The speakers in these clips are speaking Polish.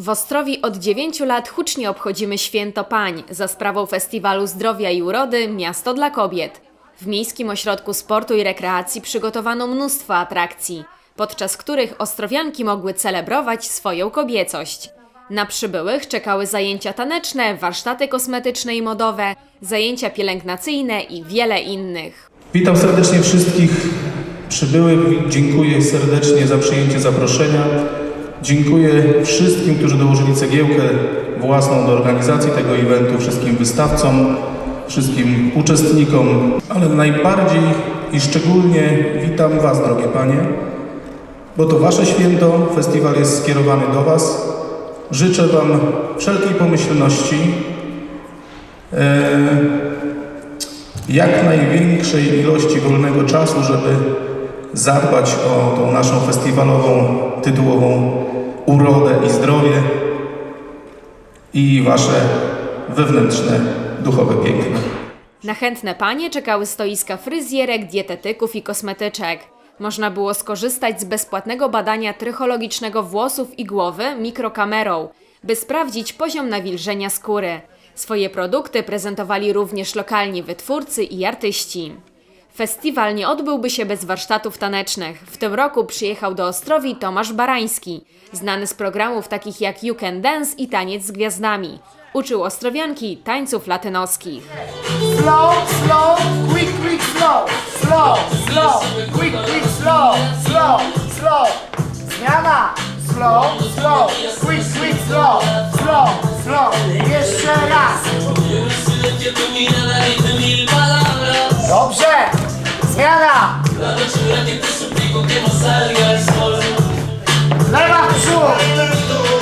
W Ostrowi od 9 lat hucznie obchodzimy Święto Pań za sprawą Festiwalu Zdrowia i Urody Miasto dla Kobiet. W Miejskim Ośrodku Sportu i Rekreacji przygotowano mnóstwo atrakcji, podczas których ostrowianki mogły celebrować swoją kobiecość. Na przybyłych czekały zajęcia taneczne, warsztaty kosmetyczne i modowe, zajęcia pielęgnacyjne i wiele innych. Witam serdecznie wszystkich przybyłych. Dziękuję serdecznie za przyjęcie zaproszenia. Dziękuję wszystkim, którzy dołożyli cegiełkę własną do organizacji tego eventu, wszystkim wystawcom, wszystkim uczestnikom, ale najbardziej i szczególnie witam Was, drogie Panie, bo to Wasze święto, festiwal jest skierowany do Was. Życzę Wam wszelkiej pomyślności, e, jak największej ilości wolnego czasu, żeby zadbać o tą naszą festiwalową, tytułową urodę i zdrowie i wasze wewnętrzne, duchowe piękno. Na chętne panie czekały stoiska fryzjerek, dietetyków i kosmetyczek. Można było skorzystać z bezpłatnego badania trychologicznego włosów i głowy mikrokamerą, by sprawdzić poziom nawilżenia skóry. Swoje produkty prezentowali również lokalni wytwórcy i artyści. Festiwal nie odbyłby się bez warsztatów tanecznych. W tym roku przyjechał do Ostrowi Tomasz Barański, znany z programów takich jak You Can Dance i Taniec z Gwiazdami. Uczył ostrowianki tańców latynoskich. slow, slow, quick, quick, slow, slow, slow, quick, quick, slow, slow, slow. Zmiana, slow, slow, quick, quick, slow, slow, slow. Jeszcze raz. Zmiana. Lewa w przód. Prawa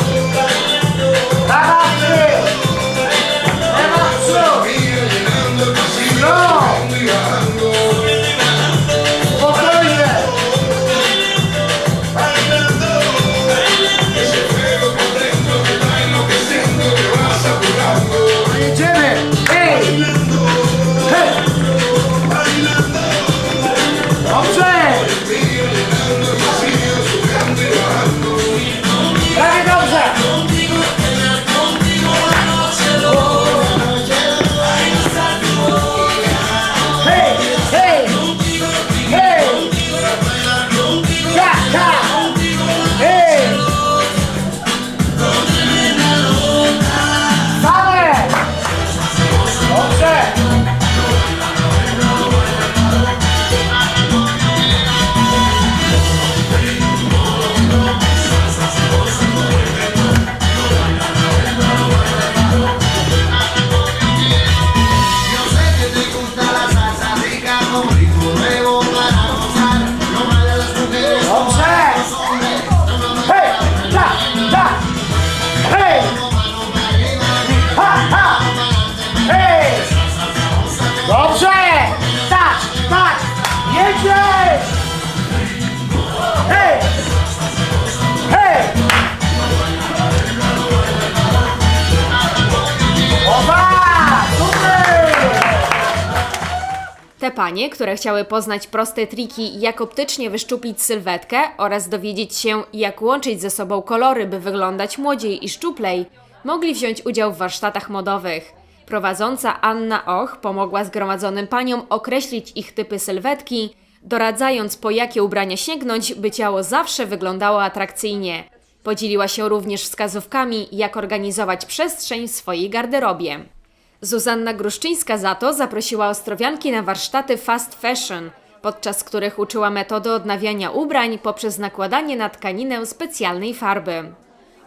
Te panie, które chciały poznać proste triki, jak optycznie wyszczuplić sylwetkę oraz dowiedzieć się, jak łączyć ze sobą kolory, by wyglądać młodziej i szczuplej, mogli wziąć udział w warsztatach modowych. Prowadząca Anna Och pomogła zgromadzonym paniom określić ich typy sylwetki, doradzając po jakie ubrania sięgnąć, by ciało zawsze wyglądało atrakcyjnie. Podzieliła się również wskazówkami, jak organizować przestrzeń w swojej garderobie. Zuzanna Gruszczyńska za to zaprosiła ostrowianki na warsztaty fast fashion, podczas których uczyła metody odnawiania ubrań poprzez nakładanie na tkaninę specjalnej farby.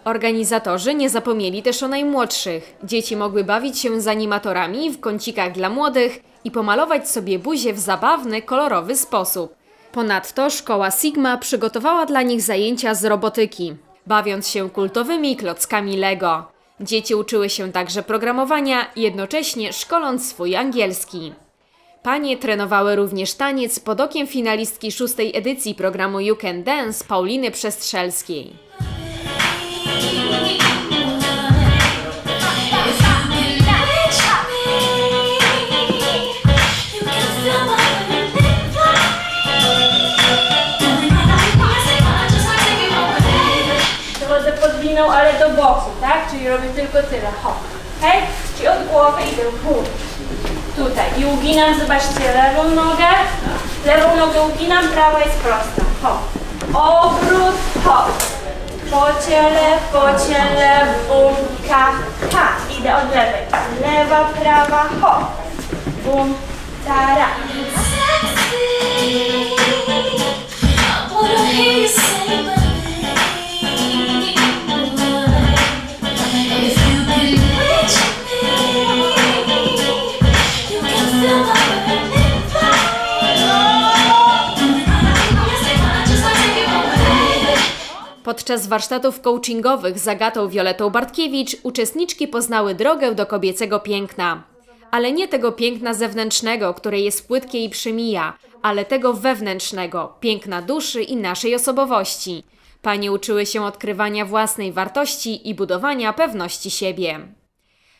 Organizatorzy nie zapomnieli też o najmłodszych. Dzieci mogły bawić się z animatorami w kącikach dla młodych i pomalować sobie buzię w zabawny, kolorowy sposób. Ponadto szkoła Sigma przygotowała dla nich zajęcia z robotyki, bawiąc się kultowymi klockami Lego. Dzieci uczyły się także programowania, jednocześnie szkoląc swój angielski. Panie trenowały również taniec pod okiem finalistki szóstej edycji programu You Can Dance Pauliny Przestrzelskiej. Robię tylko tyle, hop, hej? Czyli od głowy idę, bum. Tutaj i uginam, zobaczcie, lewą nogę, lewą nogę uginam, prawa jest prosta, hop. Obrót, hop. Po ciele, po ciele, bum, ka, ha. Idę od lewej. Lewa, prawa, hop. Bum, tara. Wanna warsztatów coachingowych z Agatą Violetą Bartkiewicz uczestniczki poznały drogę do kobiecego piękna. Ale nie tego piękna zewnętrznego, które jest płytkie i przemija, ale tego wewnętrznego, piękna duszy i naszej osobowości. Panie uczyły się odkrywania własnej wartości i budowania pewności siebie.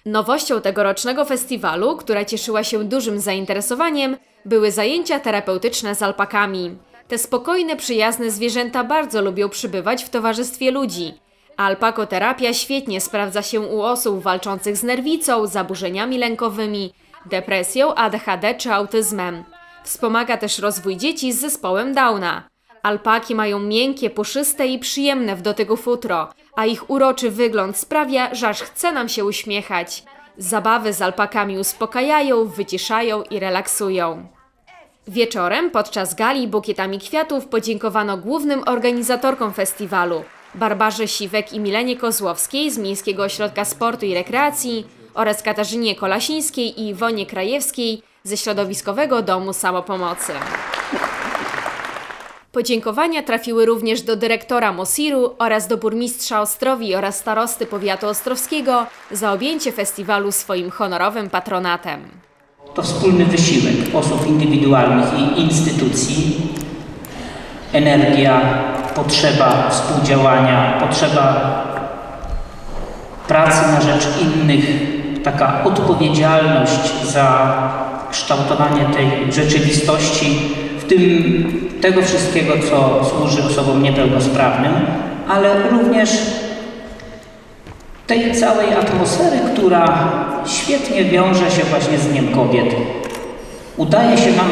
Nowością tegorocznego festiwalu, która cieszyła się dużym zainteresowaniem, były zajęcia terapeutyczne z alpakami. Te spokojne, przyjazne zwierzęta bardzo lubią przybywać w towarzystwie ludzi. Alpakoterapia świetnie sprawdza się u osób walczących z nerwicą, zaburzeniami lękowymi, depresją, ADHD czy autyzmem. Wspomaga też rozwój dzieci z zespołem Downa. Alpaki mają miękkie, puszyste i przyjemne w dotyku futro, a ich uroczy wygląd sprawia, że aż chce nam się uśmiechać. Zabawy z alpakami uspokajają, wyciszają i relaksują. Wieczorem podczas gali bukietami kwiatów podziękowano głównym organizatorkom festiwalu Barbarze Siwek i Milenie Kozłowskiej z Miejskiego Ośrodka Sportu i Rekreacji oraz Katarzynie Kolasińskiej i Iwonie Krajewskiej ze Środowiskowego Domu Samopomocy. Podziękowania trafiły również do dyrektora Mosiru oraz do burmistrza Ostrowi oraz starosty powiatu ostrowskiego za objęcie festiwalu swoim honorowym patronatem. To wspólny wysiłek osób indywidualnych i instytucji, energia, potrzeba współdziałania, potrzeba pracy na rzecz innych, taka odpowiedzialność za kształtowanie tej rzeczywistości, w tym tego wszystkiego, co służy osobom niepełnosprawnym, ale również tej całej atmosfery, która świetnie wiąże się właśnie z Dniem Kobiet. Udaje się nam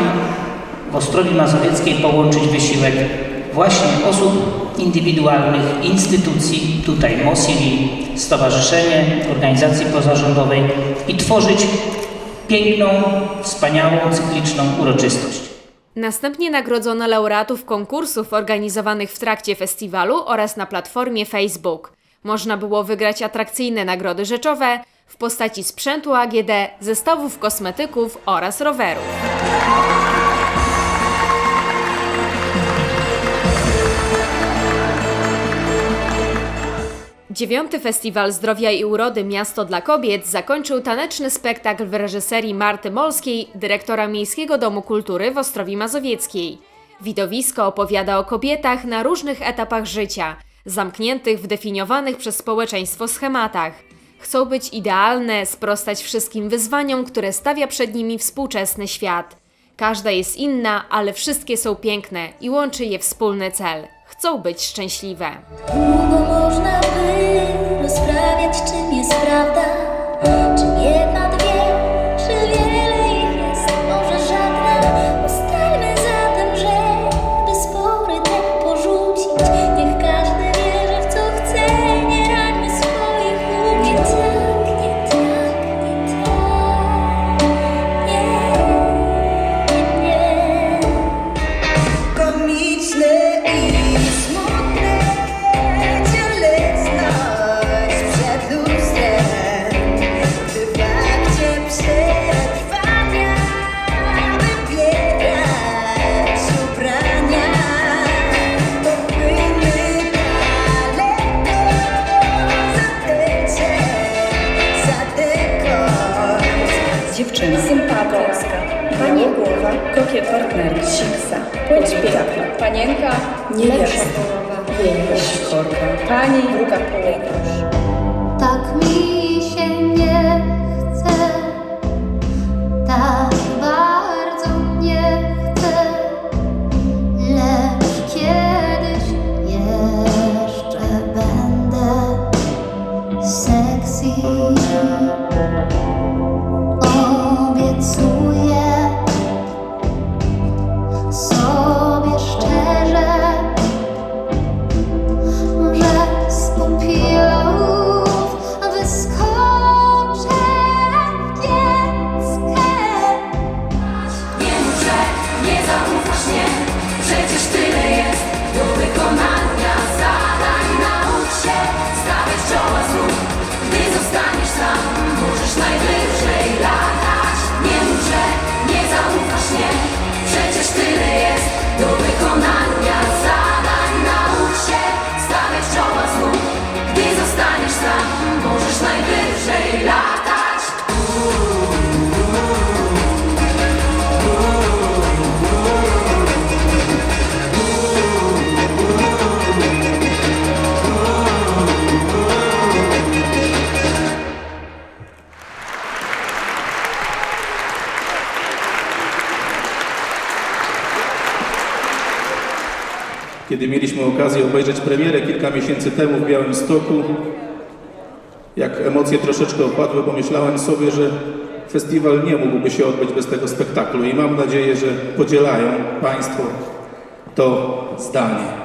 w Ostrowi Mazowieckiej połączyć wysiłek właśnie osób indywidualnych, instytucji, tutaj MOSIRI, Stowarzyszenie Organizacji Pozarządowej i tworzyć piękną, wspaniałą, cykliczną uroczystość. Następnie nagrodzono laureatów konkursów organizowanych w trakcie festiwalu oraz na platformie Facebook. Można było wygrać atrakcyjne nagrody rzeczowe w postaci sprzętu AGD, zestawów kosmetyków oraz rowerów. Dziewiąty Festiwal Zdrowia i Urody Miasto dla Kobiet zakończył taneczny spektakl w reżyserii Marty Molskiej, dyrektora Miejskiego Domu Kultury w Ostrowi Mazowieckiej. Widowisko opowiada o kobietach na różnych etapach życia, zamkniętych w definiowanych przez społeczeństwo schematach. Chcą być idealne, sprostać wszystkim wyzwaniom, które stawia przed nimi współczesny świat. Każda jest inna, ale wszystkie są piękne i łączy je wspólny cel. Chcą być szczęśliwe. Długo można by rozprawiać, czym jest prawda, czym jedna, dwie, panienka, lepsza połowa, jej sikorka, pani druga połowa. Kiedy mieliśmy okazję obejrzeć premierę kilka miesięcy temu w Białymstoku, jak emocje troszeczkę opadły, pomyślałem sobie, że festiwal nie mógłby się odbyć bez tego spektaklu i mam nadzieję, że podzielają Państwo to zdanie.